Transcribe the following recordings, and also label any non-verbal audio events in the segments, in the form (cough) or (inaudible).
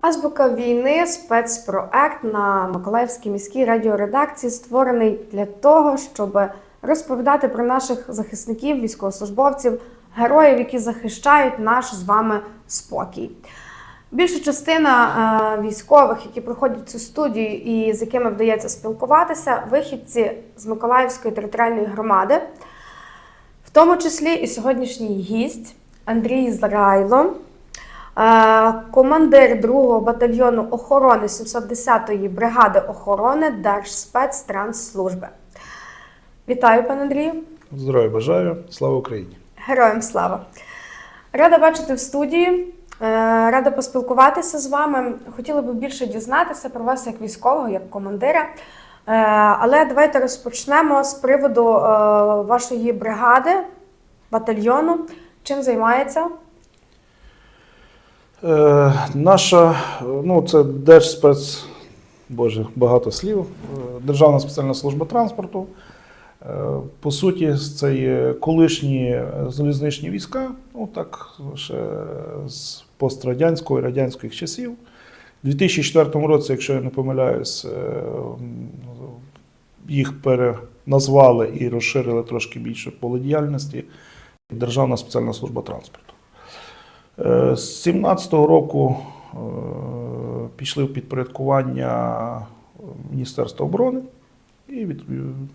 Азбука війни спецпроект на Миколаївській міській радіоредакції створений для того, щоб розповідати про наших захисників, військовослужбовців, героїв, які захищають наш з вами спокій. Більша частина е, військових, які приходять в цю студію і з якими вдається спілкуватися, вихідці з Миколаївської територіальної громади, в тому числі і сьогоднішній гість Андрій Зрайло, е, командир 2-го батальйону охорони 710-ї бригади охорони Держспецтрансслужби. Вітаю, пане Андрію. Здоров'я бажаю, слава Україні! Героям слава! Рада бачити в студії. Е, Рада поспілкуватися з вами. Хотіла би більше дізнатися про вас як військового, як командира. Е, Але давайте розпочнемо з приводу е, вашої бригади, батальйону. Чим займається? Е, наша, ну це Держспец, боже, багато слів. Державна спеціальна служба транспорту. Е, по суті, це є колишні е, залізничні війська, ну так ще з пострадянського і радянських часів. У 2004 році, якщо я не помиляюсь, е, їх переназвали і розширили трошки більше поле діяльності. Державна спеціальна служба транспорту. Е, З 17-го року е, пішли в підпорядкування Міністерства оборони і від,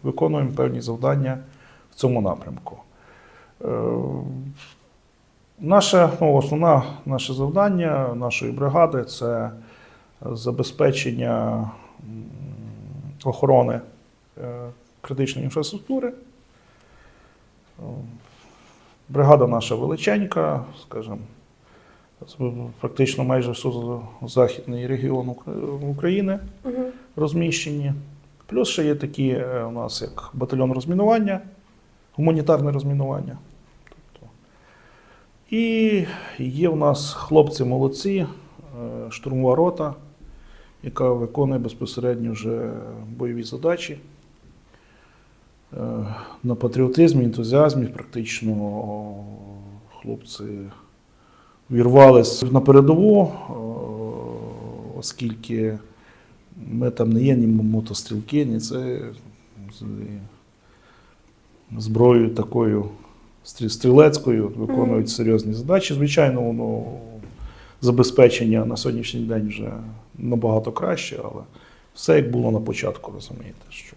виконуємо певні завдання в цьому напрямку. Е, Наше, ну, основне наше завдання нашої бригади це забезпечення охорони е, критичної інфраструктури. Е, Бригада наша величенька, скажімо, практично майже все західний регіон України розміщені. Плюс ще є такі е, у нас як батальйон розмінування, гуманітарне розмінування. Тобто. І є у нас хлопці молодці, е, штурмова рота, яка виконує безпосередньо вже бойові задачі. Е, На патріотизмі, ентузіазмі практично хлопці вірвались на передову, оскільки ми там не є ні мотострілки, ні це зброєю такою стрілецькою виконують серйозні задачі. Звичайно, воно забезпечення на сьогоднішній день вже набагато краще, але все як було на початку, розумієте, що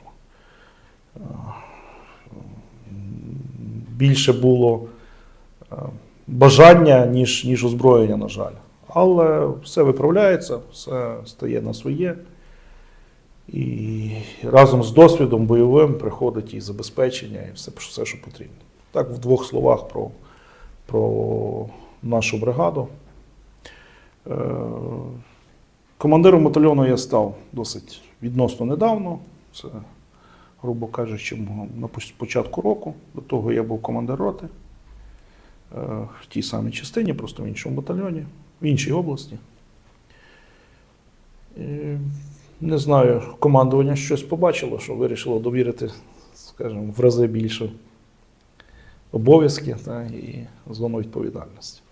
більше було бажання, ніж, ніж озброєння, на жаль. Але все виправляється, все стає на своє. І разом з досвідом бойовим приходить і забезпечення, і все, все що потрібно. Так, в двох словах про, про нашу бригаду. Е, Командиром батальйону я став досить відносно недавно. Це, грубо кажучи, на початку року. До того я був командир роти е, в тій самій частині, просто в іншому батальйоні, в іншій області. І, не знаю, командування щось побачило, що вирішило довірити, скажімо, в рази більше обов'язки та, і зону відповідальності.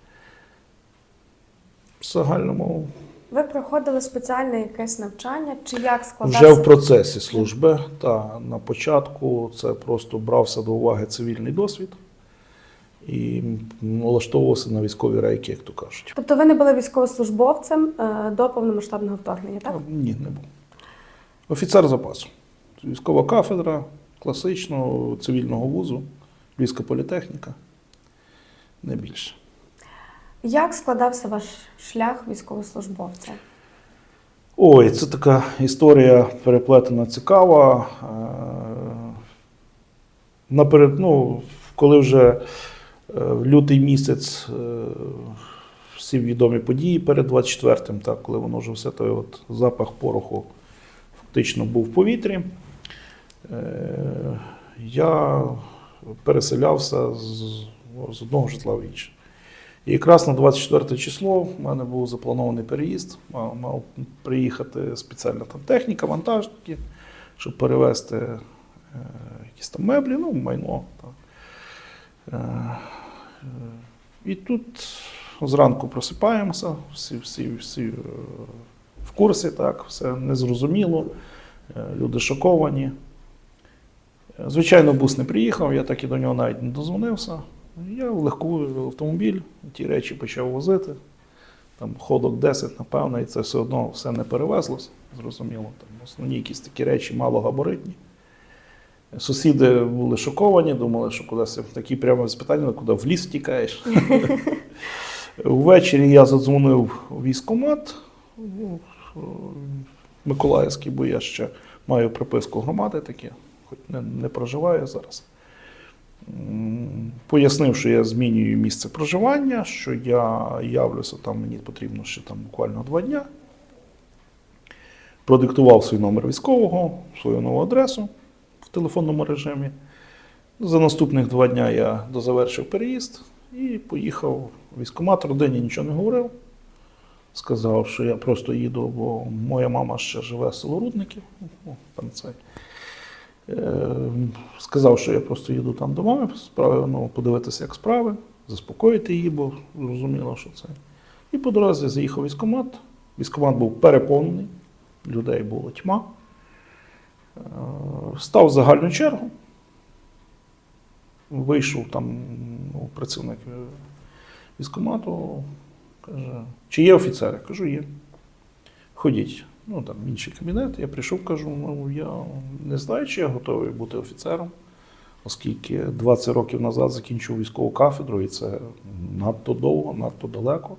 В загальному Ви проходили спеціальне якесь навчання, чи як вже в процесі служби. Та на початку це просто брався до уваги цивільний досвід і налаштовувався на військові рейки, як то кажуть. Тобто ви не були військовослужбовцем е, до повномасштабного вторгнення, так? Ні, не був. Офіцер запасу. Військова кафедра класичного цивільного вузу, Львівська політехніка. Не більше. Як складався ваш шлях військовослужбовця? Ой, це така історія переплетена цікава. Е, Наперед, ну, коли вже е, в лютий місяць е, всі відомі події перед 24-м, так, коли воно вже все той от запах пороху фактично був в повітрі, е, я переселявся з, з одного житла в інше. І якраз на 24 число в мене був запланований переїзд. Мав, приїхати спеціальна там техніка, вантажники, щоб перевезти якісь там меблі, ну, майно. Так. Е, е, і тут зранку просипаємося, всі, всі, всі е, в курсі, так, все незрозуміло, е, люди шоковані. Звичайно, бус не приїхав, я так і до нього навіть не дозвонився. Я в легку автомобіль, ті речі почав возити. Там ходок 10, напевно, і це все одно все не перевезлось, зрозуміло. Там основні якісь такі речі малогабаритні. Сусіди були шоковані, думали, що кудись такі прямо спитання, куди в ліс тікаєш. Ввечері (laughs) я задзвонив у військкомат ну, Миколаївський, бо я ще маю приписку громади таке, хоч не, не проживаю зараз. Пояснив, що я змінюю місце проживання, що я явлюся там, мені потрібно ще там буквально два дня. Продиктував свій номер військового, свою нову адресу в телефонному режимі. За наступних два дня я дозавершив переїзд і поїхав в військкомат. Родині нічого не говорив. Сказав, що я просто їду, бо моя мама ще живе в село Рудників. Там цей. Е, Сказав, що я просто їду там до мами, ну, подивитися, як справи, заспокоїти її, бо зрозуміло, що це. І по дорозі заїхав військкомат. Військкомат був переповнений, людей було тьма. Е, Став в загальну чергу. Вийшов там ну, працівник е, військкомату, каже, чи є офіцери? Кажу, є. Ходіть. Ну, там інший кабінет. Я прийшов, кажу, ну я не знаю, чи я готовий бути офіцером, оскільки 20 років назад закінчив військову кафедру, і це надто довго, надто далеко.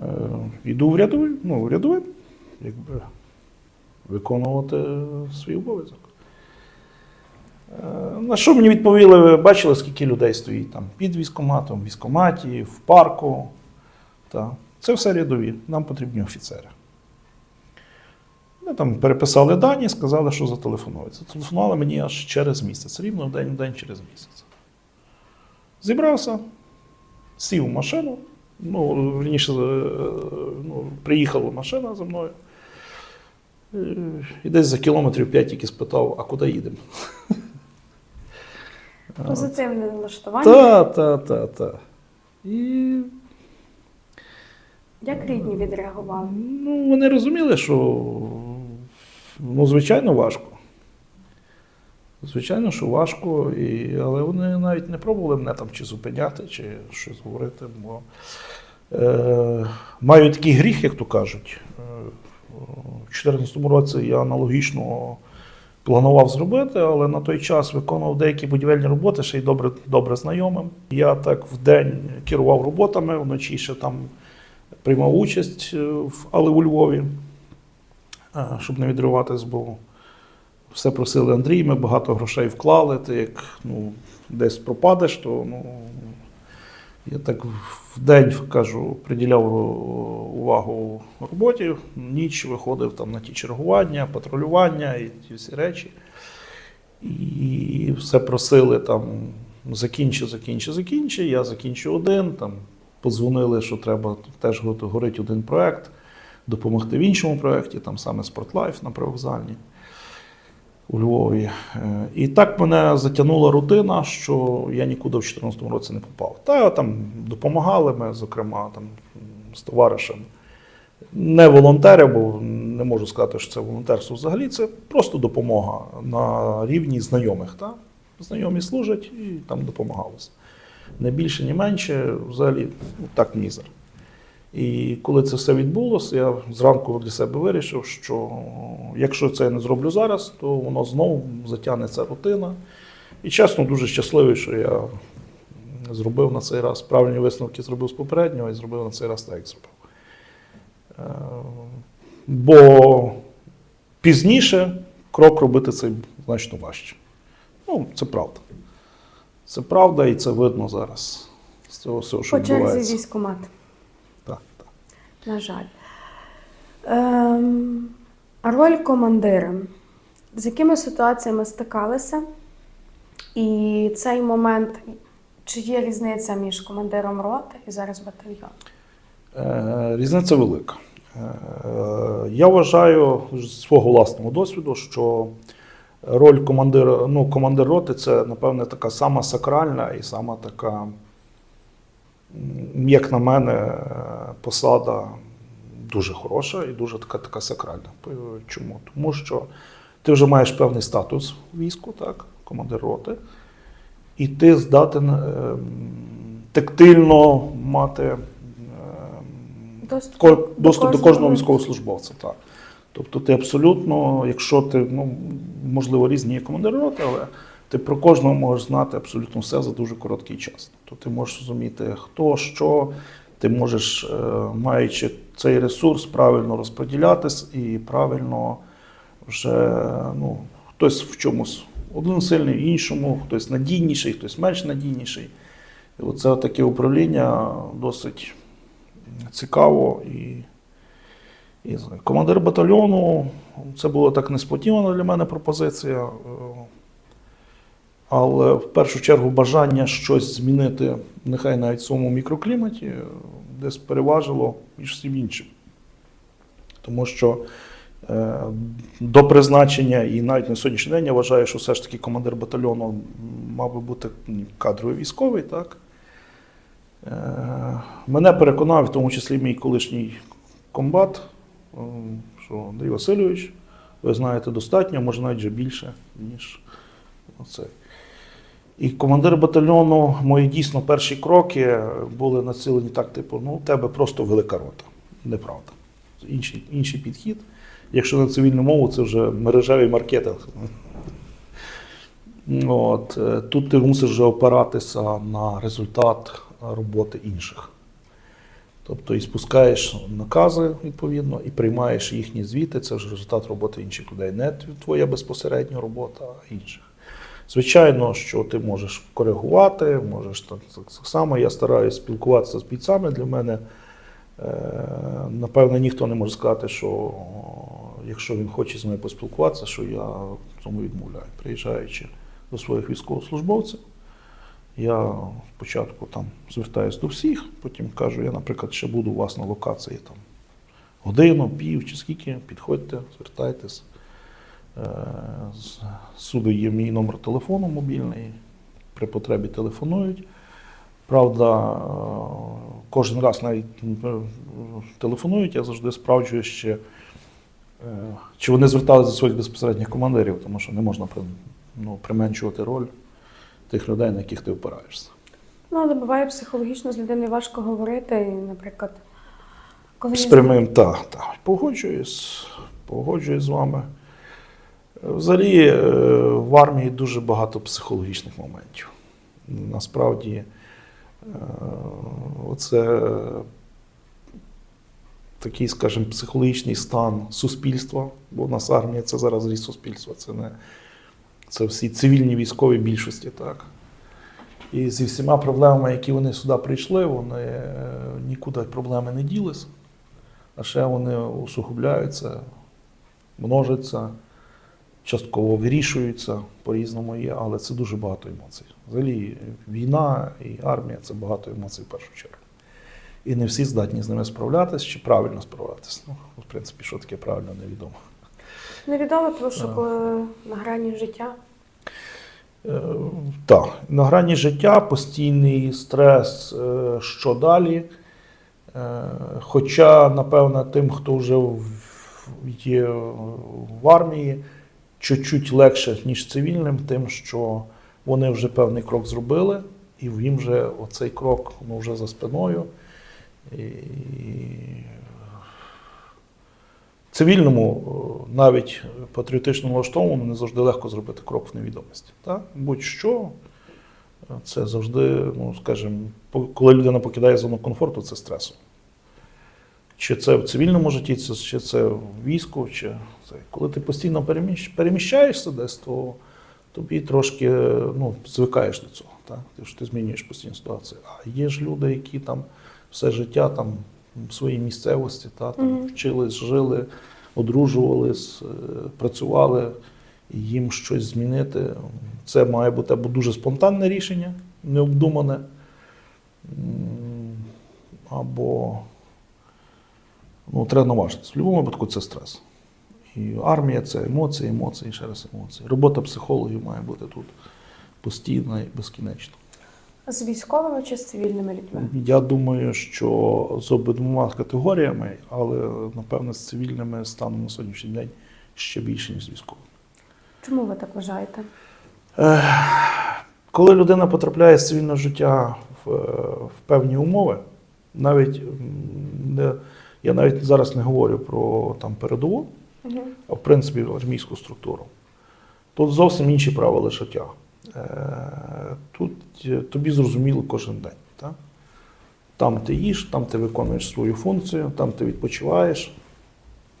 Е, йду в рядовий, ну, в рядовий, якби виконувати свій обов'язок. Е, На що мені відповіли, ви бачили, скільки людей стоїть там під військкоматом, в військкоматі, в парку. Та. Це все рядові, нам потрібні офіцери. Ми там переписали дані, сказали, що зателефонують. Зателефонували мені аж через місяць, рівно в день в день через місяць. Зібрався, сів в машину, ну, вірніше, е, ну, приїхала машина за мною. Е, І десь за кілометрів 5 тільки спитав, а куди їдемо? Позитивне налаштування. Та, та, та, та. І Як рідні відреагували? ну, вони розуміли, що ну, звичайно важко. Звичайно, що важко, і, але вони навіть не пробували мене там чи зупиняти, чи щось говорити. Бо е, маю такий гріх, як то кажуть. Е, у 2014 році я аналогічно планував зробити, але на той час виконував деякі будівельні роботи, ще й добре, добре знайомим. Я так в день керував роботами, вночі ще там приймав участь, е, в- але у Львові, е, щоб не відриватись, бо все просили Андрій, ми багато грошей вклали. Ти як ну, десь пропадеш, то ну, я так в день кажу, приділяв е, увагу роботі, ніч виходив там на ті чергування, патрулювання і ті всі речі. І все просили там закінчи, закінчи, закінчи. Я закінчу один. Там подзвонили, що треба теж горить один проект, допомогти в іншому проєкті, там саме Спортлайф на привокзальні у Львові. Е, І так мене затягнула рутина, що я нікуди в 2014 році не попав. Та там допомагали ми, зокрема, там з товаришем. Не волонтери, бо не можу сказати, що це волонтерство взагалі. Це просто допомога на рівні знайомих. Та? Знайомі служать і там допомагалися. Не більше, ні менше, взагалі так мізер. І коли це все відбулося, я зранку для себе вирішив, що якщо це я не зроблю зараз, то воно знову затягнеться рутина. І чесно, дуже щасливий, що я зробив на цей раз правильні висновки зробив з попереднього і зробив на цей раз так, як зробив. Е, Бо пізніше крок робити це значно важче. Ну, це правда. Це правда, і це видно зараз з цього всього, що По черзі військкомат, Так, так. на жаль. Ем, роль командира. З якими ситуаціями стикалися? І цей момент, чи є різниця між командиром роти і зараз батальйону? Е, Різниця велика. Е, Я вважаю з свого власного досвіду, що роль командира, ну, командир роти це, напевне, така сама сакральна і сама така, як на мене, е, посада дуже хороша і дуже така, така сакральна. Чому? Тому що ти вже маєш певний статус в війську, так, командир роти, і ти здатен ем, тактильно мати ем, Доступ, доступ до кожного кожного. військовослужбовця. Так. Тобто ти абсолютно, якщо ти, ну, можливо, різні є командири але ти про кожного можеш знати абсолютно все за дуже короткий час. Тобто ти можеш розуміти, хто, що, ти можеш, е, маючи цей ресурс, правильно розподілятись і правильно вже ну, хтось в чомусь один сильний, в іншому, хтось надійніший, хтось менш надійніший. І оце таке управління досить цікаво. І, і командир батальйону це було так несподівано для мене пропозиція. е, Але в першу чергу бажання щось змінити, нехай навіть в своєму мікрокліматі, е, десь переважило між всім іншим. Тому що е, до призначення і навіть на сьогоднішній день я вважаю, що все ж таки командир батальйону мав би бути кадровий військовий, так? Е, Мене переконав, в тому числі мій колишній комбат, що Андрій Васильович, ви знаєте достатньо, може навіть вже більше, ніж оце. І командир батальйону, мої дійсно перші кроки були націлені так, типу, ну, у тебе просто велика рота. Неправда. Інший, інший підхід. Якщо на цивільну мову, це вже мережевий маркетинг. От, е, тут ти мусиш вже опиратися на результат роботи інших. Тобто і спускаєш накази відповідно, і приймаєш їхні звіти. Це вже результат роботи інших людей. Не твоя безпосередня робота, а інших. Звичайно, що ти можеш коригувати, можеш так, так само. Я стараюся спілкуватися з бійцями. Для мене, е, напевно, ніхто не може сказати, що якщо він хоче з мною поспілкуватися, що я цьому відмовляю. Приїжджаючи до своїх військовослужбовців, я спочатку там звертаюся до всіх, потім кажу, я, наприклад, ще буду у вас на локації там годину, пів чи скільки, підходьте, звертайтесь. Е, Суду є мій номер телефону мобільний, при потребі телефонують. Правда, е, кожен раз навіть е, телефонують, я завжди справджую ще, чи вони зверталися до своїх безпосередніх командирів, тому що не можна ну, применшувати роль тих людей, на яких ти опираєшся. Ну, але буває психологічно з людиною важко говорити, наприклад, коли З прямим, так, так. Погоджуюсь, погоджуюсь з вами. Взагалі, е, в армії дуже багато психологічних моментів. Насправді, е, оце такий, скажімо, психологічний стан суспільства, бо у нас армія це зараз ріст суспільства, це не це всі цивільні військові більшості, так. І зі всіма проблемами, які вони сюди прийшли, вони е, нікуди проблеми не ділись, а ще вони усугубляються, множаться, частково вирішуються, по-різному є, але це дуже багато емоцій. Взагалі, війна і армія це багато емоцій в першу чергу. І не всі здатні з ними справлятися чи правильно справлятися. Ну, в принципі, що таке правильно, невідомо. Невідомо, тому що коли на грані життя. Е, Так, на грані життя постійний стрес, е, що далі. Е, Хоча, напевно, тим, хто вже є в армії, чуть-чуть легше, ніж цивільним, тим, що вони вже певний крок зробили, і їм вже оцей крок ну, вже за спиною. І цивільному, навіть патріотично налаштованому, не завжди легко зробити крок в невідомості. Будь-що, е, це завжди, ну, скажімо, коли людина покидає зону комфорту, це стресом. Чи це в цивільному житті, чи це в війську, чи це. Коли ти постійно переміщ, переміщаєшся десь, то тобі трошки ну, звикаєш до цього. Так? Ти ти змінюєш постійно ситуацію. А є ж люди, які там все життя там в своїй місцевості, та, там, Мгм. вчились, жили, одружувались, е, працювали, і їм щось змінити. Це має бути або дуже спонтанне рішення, необдумане, або ну, треба наважитись. В будь-якому випадку це стрес. І армія це емоції, емоції, ще раз емоції. Робота психологів має бути тут постійна і безкінечна. З військовими чи з цивільними людьми? Я думаю, що з обидвома категоріями, але напевне з цивільними станом на сьогоднішній день ще більше, ніж з військовими. Чому ви так вважаєте? Коли людина потрапляє з цивільного життя в, е, в певні умови, навіть не, я навіть зараз не говорю про там передову, Угу. а в принципі армійську структуру. Тут зовсім інші правила життя. Е, Тут е, тобі зрозуміло кожен день. Так? Там ти їш, там ти виконуєш свою функцію, там ти відпочиваєш,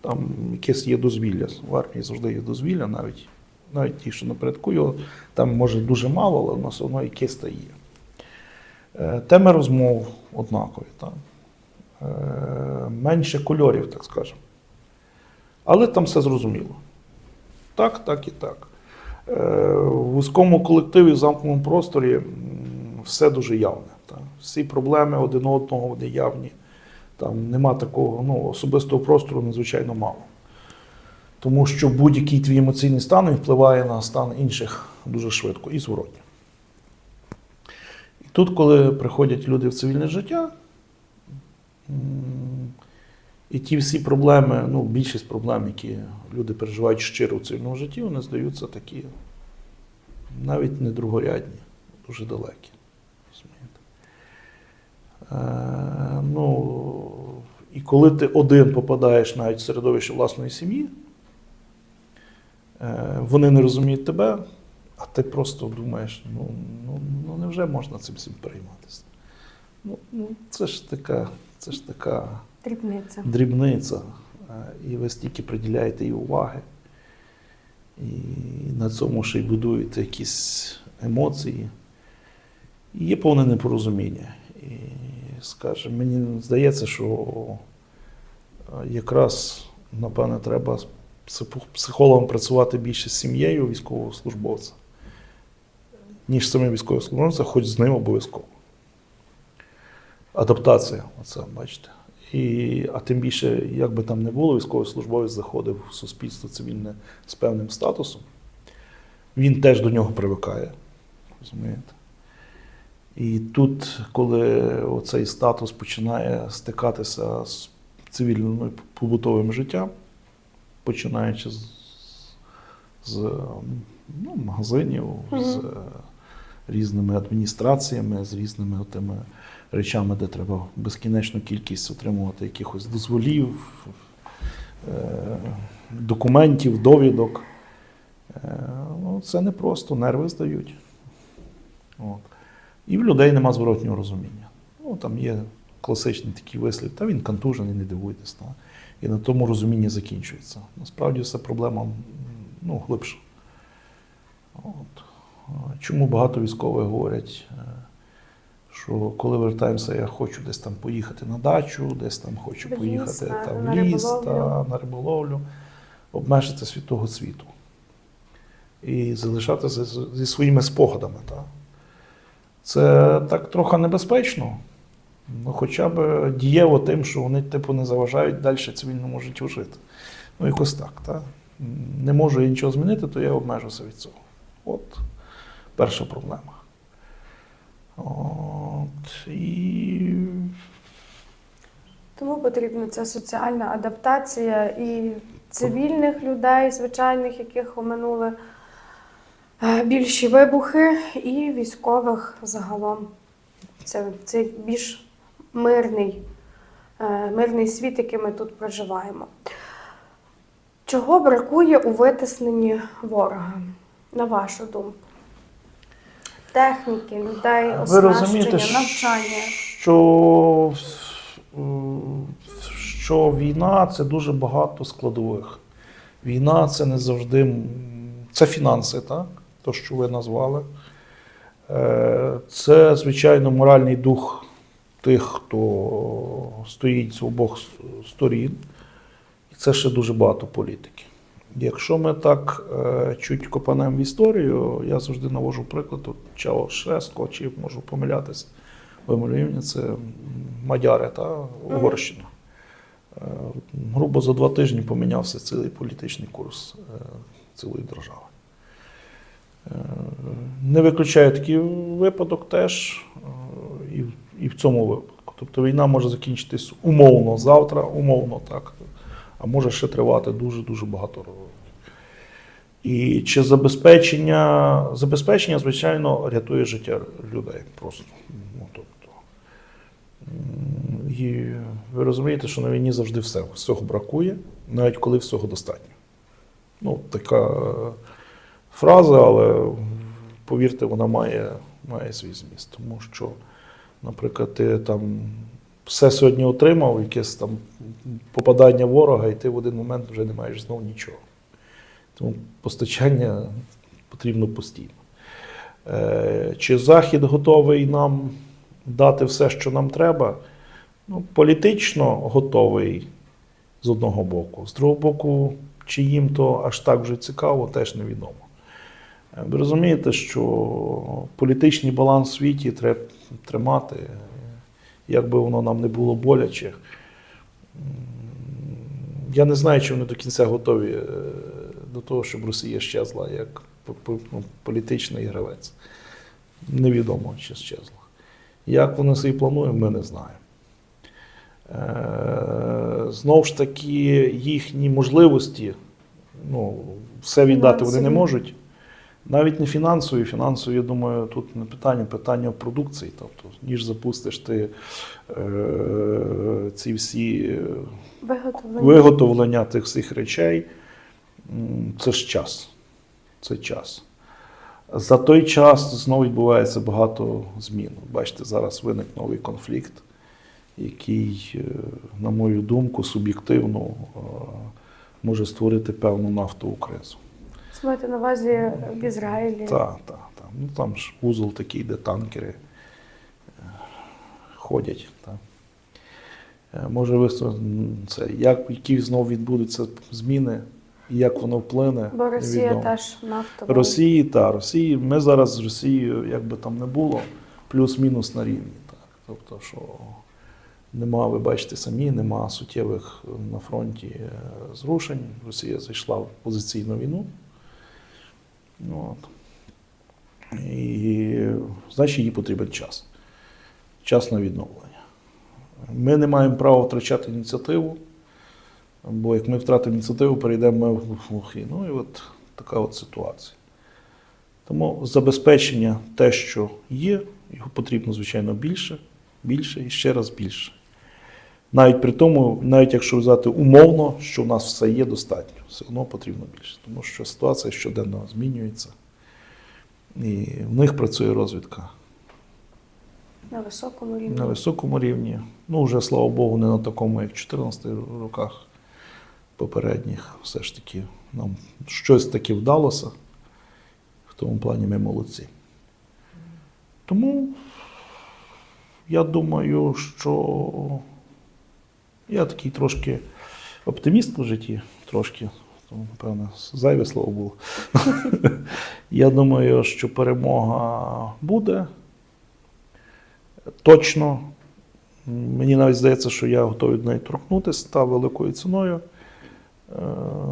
там якесь є дозвілля. В армії завжди є дозвілля, навіть, навіть ті, що напередку його, там може дуже мало, але воно все одно якесь та є. Е, Теми розмов однакові. Так? Менше кольорів, так скажемо. Але там все зрозуміло. Так, так і так. Е, В вузькому колективі, в замкненому просторі все дуже явне. Так. Всі проблеми один одного вони явні. Там нема такого ну, особистого простору надзвичайно мало. Тому що будь-який твій емоційний стан впливає на стан інших дуже швидко і зворотньо. І тут, коли приходять люди в цивільне життя, і ті всі проблеми, ну, більшість проблем, які люди переживають щиро в цивільному житті, вони здаються такі навіть не другорядні, дуже далекі. Е, ну, і коли ти один попадаєш навіть в середовище власної сім'ї, е, вони не розуміють тебе, а ти просто думаєш, ну, ну, ну невже можна цим всім перейматися? Ну, ну, це ж така, це ж така Дрібниця. дрібниця, і ви стільки приділяєте їй уваги, і на цьому ще й будуєте якісь емоції. І є повне непорозуміння. І, скажімо, мені здається, що якраз, напевне, треба психологом працювати більше з сім'єю військовослужбовця, ніж самим військовослужбовцем, хоч з ним обов'язково. Адаптація, оце, бачите. І, а тим більше, як би там не було, військовослужбовець заходив в суспільство цивільне з певним статусом. Він теж до нього привикає. Розумієте? І тут, коли оцей статус починає стикатися з цивільним побутовим життям, починаючи з, з ну, магазинів, з Мгм. е, різними адміністраціями, з різними тими речами, де треба безкінечну кількість отримувати якихось дозволів, е, документів, довідок. Е, Ну, це не просто, нерви здають. От. І в людей нема зворотнього розуміння. Ну, там є класичний такий вислів, та він контужений, не дивуйтесь. Та. І на тому розуміння закінчується. Насправді все проблема ну, глибша. От. Чому багато військових говорять, е, що коли вертаємося, я хочу десь там поїхати на дачу, десь там хочу В ліс, поїхати на- та, в ліс, риболовлю. та, на риболовлю, обмежитися від того світу. І залишатися зі своїми спогадами. Та. Це так трохи небезпечно, ну, хоча б дієво тим, що вони типу, не заважають далі цивільному життю жити. Ну, якось так. Та. Не можу я нічого змінити, то я обмежуся від цього. От перша проблема. От, і Тому потрібна ця соціальна адаптація і цивільних людей, звичайних, яких оминули е, більші вибухи, і військових загалом. Це, це більш мирний, е, мирний світ, який ми тут проживаємо. Чого бракує у витисненні ворога, на вашу думку? Техніки, людей, ви розумієте, оснащення, навчання. що, що війна це дуже багато складових. Війна це не завжди це фінанси, так? То, що ви назвали. Е, Це, звичайно, моральний дух тих, хто стоїть з обох сторін. І це ще дуже багато політики. Якщо ми так е, чуть копанемо в історію, я завжди навожу приклад Чао Шеско, чи можу помилятися, вимовлю ім'я, це Мадяри та Угорщина. Е, Грубо за два тижні помінявся цілий політичний курс е, цілої держави. Е, Не виключаю такий випадок теж е, і, і в цьому випадку. Тобто війна може закінчитись умовно завтра, умовно так, а може ще тривати дуже-дуже багато років. І чи забезпечення, забезпечення, звичайно, рятує життя людей просто. Ну, тобто, і ви розумієте, що на війні завжди все, всього бракує, навіть коли всього достатньо. Ну, така фраза, але повірте, вона має, має свій зміст. Тому що, наприклад, ти там все сьогодні отримав, якесь там попадання ворога, і ти в один момент вже не маєш знову нічого. Тому постачання потрібно постійно. Е, Чи Захід готовий нам дати все, що нам треба? Ну, політично готовий з одного боку. З другого боку, чи їм то аж так вже цікаво, теж невідомо. Е, Ви розумієте, що політичний баланс в світі треба тримати, як би воно нам не було боляче. Я не знаю, чи вони до кінця готові е, до того, щоб Росія щезла як ну, політичний гравець. Невідомо, чи щезла. Як вони собі планують, ми не знаємо. Е, Знову ж таки, їхні можливості, ну, все віддати вони не можуть. Навіть не фінансові. Фінансові, я думаю, тут не питання, питання продукції. Тобто, ніж запустиш ти е, ці всі е, Виготовлення. виготовлення тих всіх речей це ж час. Це час. За той час знову відбувається багато змін. Бачите, зараз виник новий конфлікт, який, е, на мою думку, суб'єктивно е, може створити певну нафтову кризу. Це маєте на увазі в Ізраїлі. Так, так, так. Ну там ж вузол такий, де танкери е, ходять. Так. Е, Може виставити це, як, які знову відбудуться зміни, і як воно вплине. Бо Росія невідомо. теж нафтова. Росії та Росії. Ми зараз з Росією, як би там не було, плюс-мінус на рівні. Так. Тобто, що нема, ви бачите самі, нема суттєвих на фронті е, зрушень. Росія зайшла в позиційну війну. От. І значить, їй потрібен час. Час на відновлення. Ми не маємо права втрачати ініціативу, бо як ми втратимо ініціативу, перейдемо в глухі. Ну і от така от ситуація. Тому забезпечення те, що є, його потрібно, звичайно, більше, більше і ще раз більше. Навіть при тому, навіть якщо взяти умовно, що в нас все є достатньо, все одно потрібно більше. Тому що ситуація щоденно змінюється. І в них працює розвідка На високому рівні. на високому рівні. Ну, вже, слава Богу, не на такому, як в 2014 роках попередніх. Все ж таки, нам щось таке вдалося. В тому плані ми молодці. Тому я думаю, що я такий трошки оптиміст по житті, трошки, тому, напевно, зайве слово було. (laughs) Я думаю, що перемога буде. Точно. Мені навіть здається, що я готовий до неї торкнутися та великою ціною. Е,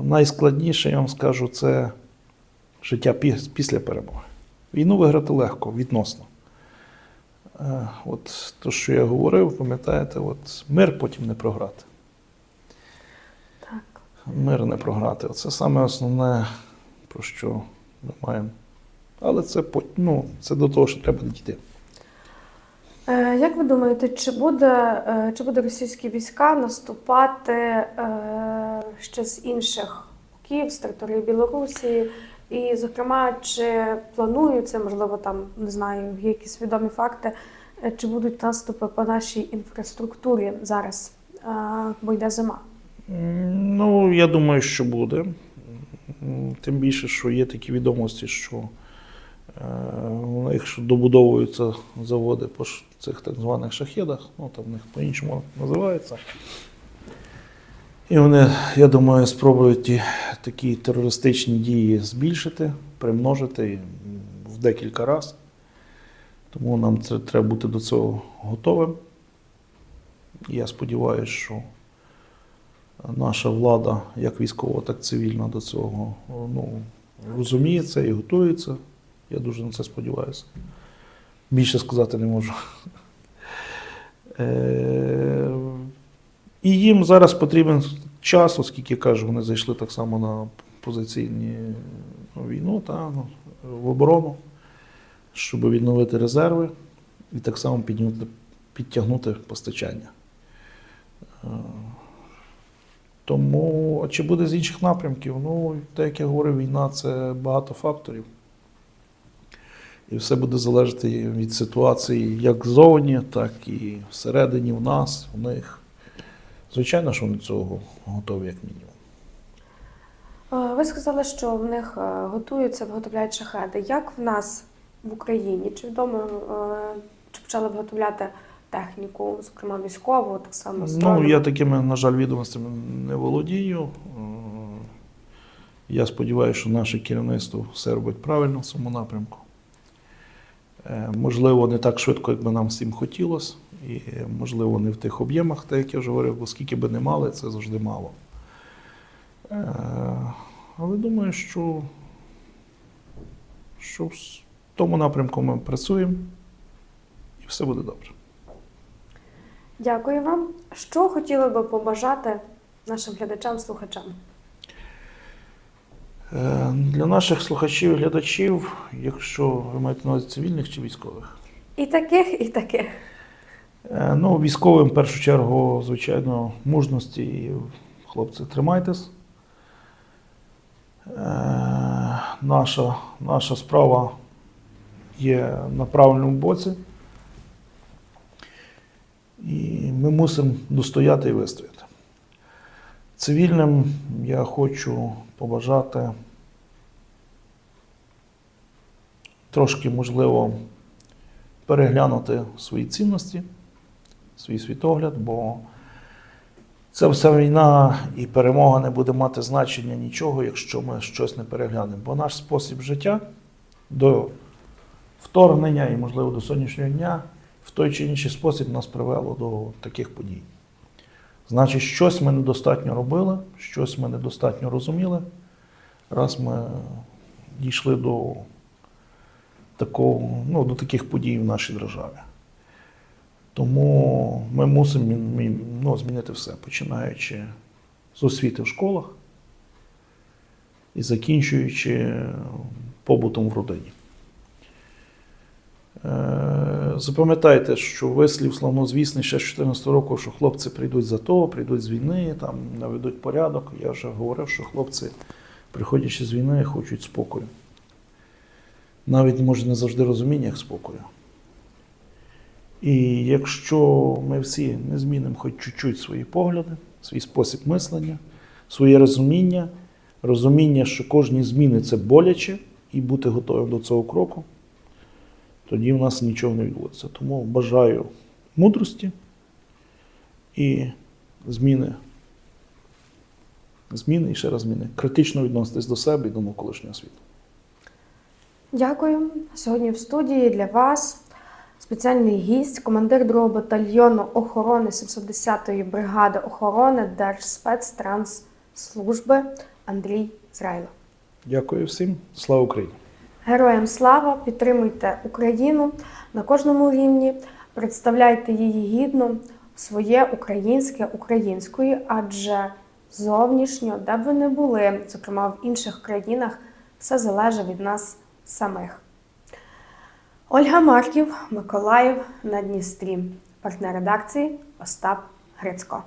Найскладніше, я вам скажу, це життя після перемоги. Війну виграти легко, відносно. Е, От те, що я говорив, пам'ятаєте, от мир потім не програти. Так. Мир не програти. Це саме основне, про що ми маємо. Але це, ну, це до того, що треба дійти. Е, Як ви думаєте, чи буде, е, чи буде російські війська наступати ще з інших боків, з території Білорусі? І, зокрема, чи плануються, можливо, там не знаю, якісь відомі факти, е, чи будуть наступи по нашій інфраструктурі зараз, бо йде зима? Ну, я думаю, що буде. Тим більше, що є такі відомості, що е, у них добудовуються заводи по цих так званих шахедах, ну там в них по-іншому називається. І вони, я думаю, спробують ті такі терористичні дії збільшити, примножити в декілька разів. Тому нам це треба бути до цього готовим. Я сподіваюся, що наша влада, як військова, так цивільна до цього ну, розуміє це і готується. Я дуже на це сподіваюся. Більше сказати не можу. І їм зараз потрібен час, оскільки кажу, вони зайшли так само на позиційні ну, війну та, ну, в оборону, щоб відновити резерви і так само піднюти, підтягнути постачання. Е, Тому, а чи буде з інших напрямків? Ну, так як я говорив, війна це багато факторів. І все буде залежати від ситуації як ззовні, так і всередині в нас, у них. Звичайно, що вони цього готові, як мінімум. Ви сказали, що в них е, готуються, виготовляють шахеди. Як в нас в Україні? Чи відомо, е, чи почали виготовляти техніку, зокрема військову, так само зброю? Ну, я такими, на жаль, відомостями не володію. Е, Я сподіваюся, що наше керівництво все робить правильно в цьому напрямку. Можливо, не так швидко, як би нам всім хотілося, і можливо, не в тих об'ємах, так як я вже говорив, бо скільки би не мали, це завжди мало. Е, Але думаю, що, що в тому напрямку ми працюємо, і все буде добре. Дякую вам. Що хотіли би побажати нашим глядачам, слухачам? Е, Для наших слухачів і глядачів, якщо ви маєте на увазі цивільних чи військових, І таких, і таких. Е, ну, військовим в першу чергу, звичайно, мужності хлопці, тримайтесь. Е, Наша, наша справа є на правильному боці. І ми мусимо достояти і вистояти. Цивільним я хочу побажати трошки, можливо, переглянути свої цінності, свій світогляд, бо це вся війна і перемога не буде мати значення нічого, якщо ми щось не переглянемо. Бо наш спосіб життя до вторгнення і, можливо, до сьогоднішнього дня в той чи інший спосіб нас привело до таких подій. Значить, щось ми недостатньо робили, щось ми недостатньо розуміли, раз ми дійшли до такого, ну, до таких подій в нашій державі. Тому ми мусимо ну, змінити все, починаючи з освіти в школах і закінчуючи побутом в родині. Е, Запам'ятайте, що вислів славнозвісний ще з 14 року, що хлопці прийдуть за то, прийдуть з війни, там наведуть порядок. Я вже говорив, що хлопці, приходячи з війни, хочуть спокою. Навіть може не завжди розуміння як спокою. І якщо ми всі не змінимо хоч чуть-чуть свої погляди, свій спосіб мислення, своє розуміння, розуміння, що кожні зміни це боляче, і бути готовим до цього кроку, тоді в нас нічого не відбудеться. Тому бажаю мудрості і зміни. Зміни і ще раз зміни. Критично відноситись до себе і до навколишнього світу. Дякую. Сьогодні в студії для вас спеціальний гість, командир 2-го батальйону охорони 710-ї бригади охорони Держспецтрансслужби Андрій Зрайло. Дякую всім. Слава Україні! Героям слава! Підтримуйте Україну на кожному рівні, представляйте її гідно, своє українське українською, адже зовнішньо, де б ви не були, зокрема в інших країнах, все залежить від нас самих. Ольга Марків, Миколаїв на Дністрі. Партнер редакції Остап Грицько.